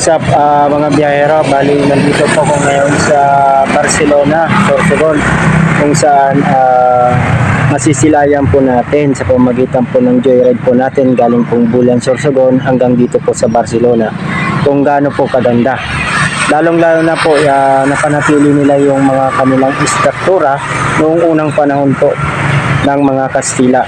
what's up ah, mga biyahero? Bali, nandito po ako ngayon sa Barcelona, Sorsogon, kung saan ah, masisilayan po natin sa pamagitan po ng joyride po natin galing pong Bulan, Sorsogon hanggang dito po sa Barcelona kung gaano po kaganda. Lalong-lalo na po, ah, napanatili nila yung mga kanilang istruktura noong unang panahon po ng mga Kastila.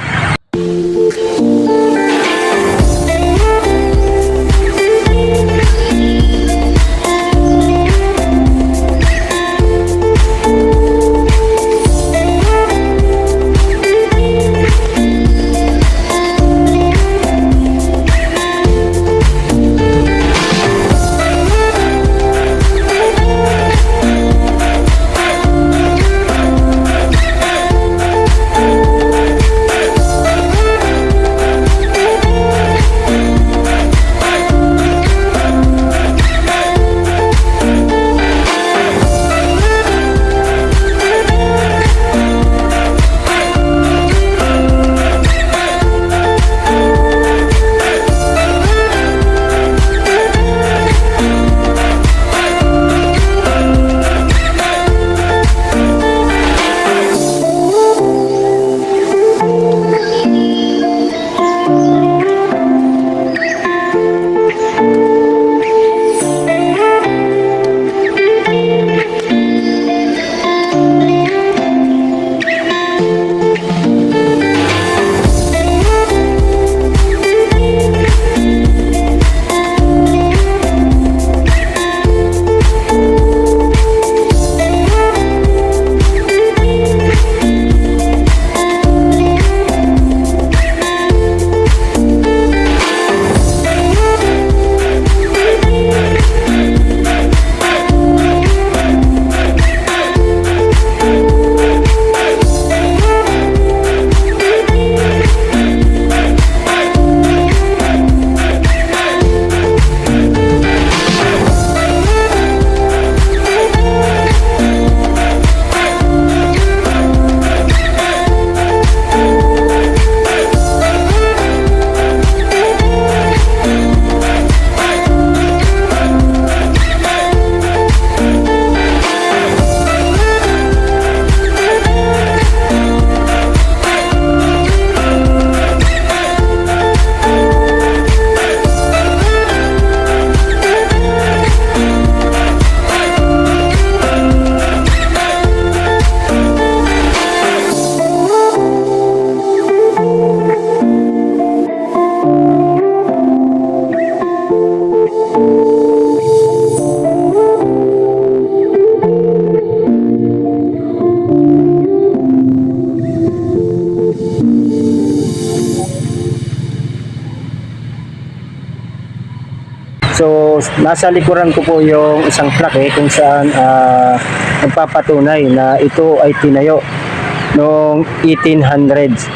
So, nasa likuran ko po yung isang plaque kung saan ah, nagpapatunay na ito ay tinayo noong 1800s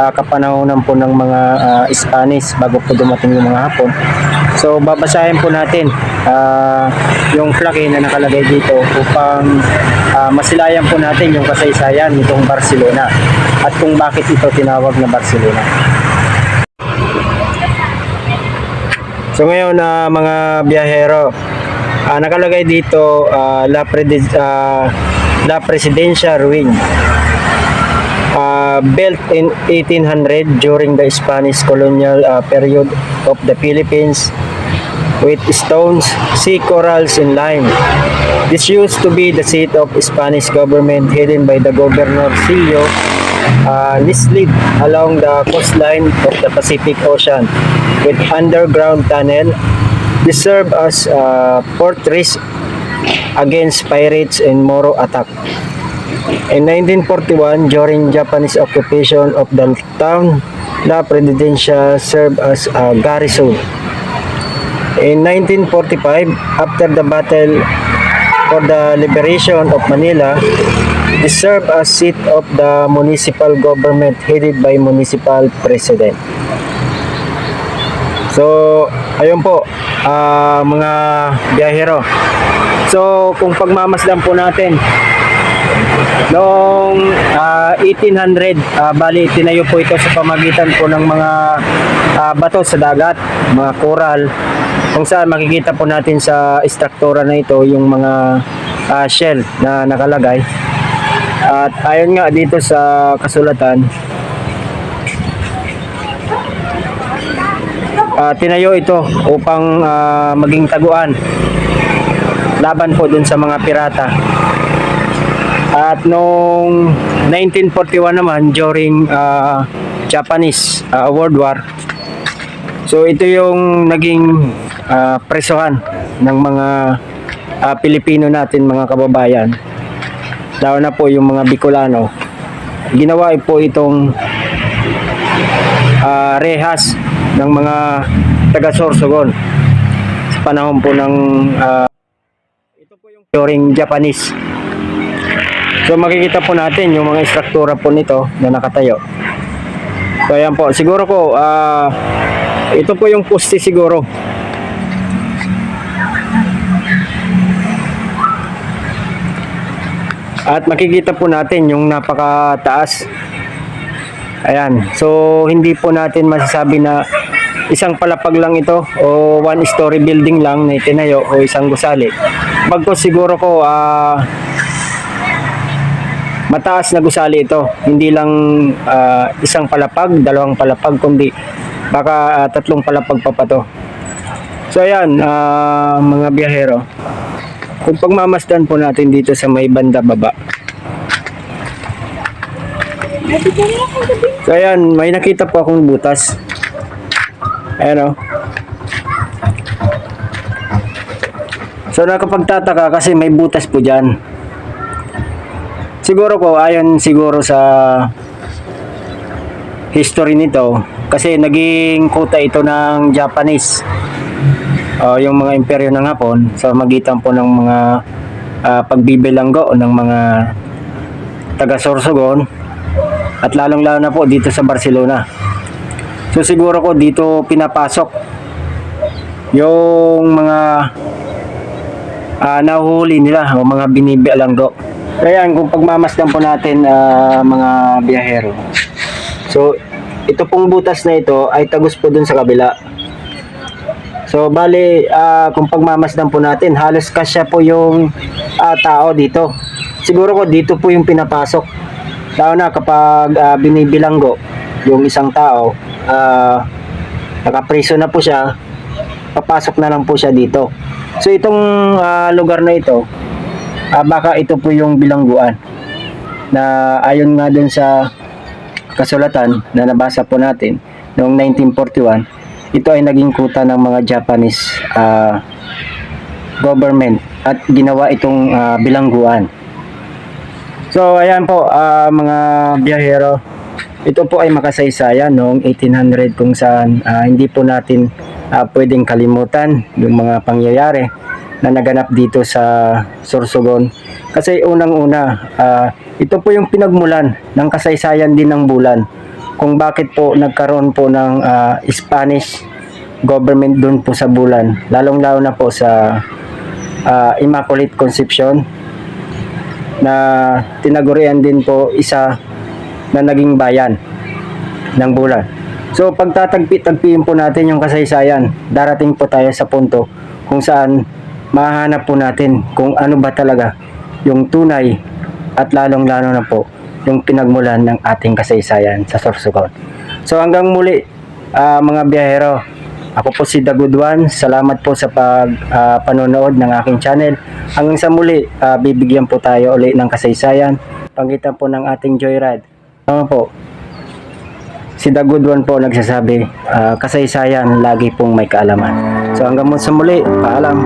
ah, kapanahonan po ng mga ah, Spanish bago po dumating yung mga Hapon. So, babasahin po natin ah, yung plaque na nakalagay dito upang ah, masilayan po natin yung kasaysayan nitong Barcelona at kung bakit ito tinawag na Barcelona. So ngayon na mga biyahero, ah, nakalagay dito ah, La, Prede- ah, La Presidencia Ruin. Ah, built in 1800 during the Spanish colonial ah, period of the Philippines with stones, sea corals and lime. This used to be the seat of Spanish government headed by the Governor Silio uh, Lislid along the coastline of the Pacific Ocean with underground tunnel. This served as a fortress against pirates and Moro attack. In 1941, during Japanese occupation of the town, La Presidencia served as a garrison. In 1945, after the battle for the liberation of Manila, it served as seat of the municipal government headed by municipal president. So, ayun po, ah, mga biyahero. So, kung pagmamasdan po natin, noong ah, 1800, ah, bali tinayo po ito sa pamagitan po ng mga ah, bato sa dagat, mga coral, kung saan makikita po natin sa struktura na ito yung mga ah, shell na nakalagay. At ayon nga dito sa kasulatan, ah, tinayo ito upang ah, maging taguan laban po dun sa mga pirata. At noong 1941 naman during ah, Japanese ah, World War, so ito yung naging ah, presohan ng mga ah, Pilipino natin mga kababayan. Lalo na po yung mga Bicolano. Ginawa po itong ah, rehas ng mga taga Sorsogon sa panahon po ng ah, ito po yung during Japanese. So makikita po natin yung mga struktura po nito na nakatayo. So ayan po, siguro ko ah, ito po yung poste siguro. At makikita po natin yung napakataas. Ayan. So hindi po natin masasabi na isang palapag lang ito o one story building lang na itinayo o isang gusali. Bagko siguro ko ah mataas na gusali ito. Hindi lang ah, isang palapag, dalawang palapag, kundi baka ah, tatlong palapag pa pa to. So ayan, ah, mga biyahero. Kung pagmamasdan po natin dito sa may banda baba. So ayan, may nakita po akong butas. Ayan o. So nakapagtataka kasi may butas po dyan. Siguro ko, ayon siguro sa history nito, kasi naging kuta ito ng Japanese. O, yung mga imperyo ng Hapon sa magitan po ng mga ah, pagbibilanggo ng mga taga Sorsogon at lalong-lalo na po dito sa Barcelona. So siguro ko dito pinapasok yung mga ah, nahuhuli nila o mga binibialanggo. Kaya kung pagmamasdan po natin ah, mga biyahero. So ito pong butas na ito ay tagos po dun sa kabila. So bali ah, kung pagmamasdan po natin halos kasya po yung ah, tao dito. Siguro ko dito po yung pinapasok. Lalo na kapag ah, binibilanggo yung isang tao, ah, nakapriso na po siya, papasok na lang po siya dito. So itong ah, lugar na ito, ah, baka ito po yung bilangguan na ayon nga dun sa kasulatan na nabasa po natin noong 1941 ito ay naging kuta ng mga Japanese ah, government at ginawa itong ah, bilangguan. So ayan po ah, mga biyahero ito po ay makasaysayan noong 1800 kung saan ah, hindi po natin ah, pwedeng kalimutan yung mga pangyayari na naganap dito sa Sorsogon. Kasi unang-una, ah, ito po yung pinagmulan ng kasaysayan din ng bulan kung bakit po nagkaroon po ng ah, Spanish government doon po sa bulan. Lalong-lalo na po sa ah, Immaculate Conception na tinagurian din po isa na naging bayan ng bulan. So pagtatagpi-tagpiin po natin yung kasaysayan, darating po tayo sa punto kung saan mahanap po natin kung ano ba talaga yung tunay at lalong-lalo na po yung pinagmulan ng ating kasaysayan sa Sorsogon. So hanggang muli ah, mga biyahero, ako po si One. Salamat po sa pag ah, panonood ng aking channel. Hanggang sa muli, ah, bibigyan po tayo uli ng kasaysayan. Pangitan po ng ating joyride. Ano po? Si The Good One po nagsasabi, ah, kasaysayan lagi pong may kaalaman. So hanggang sa muli, paalam.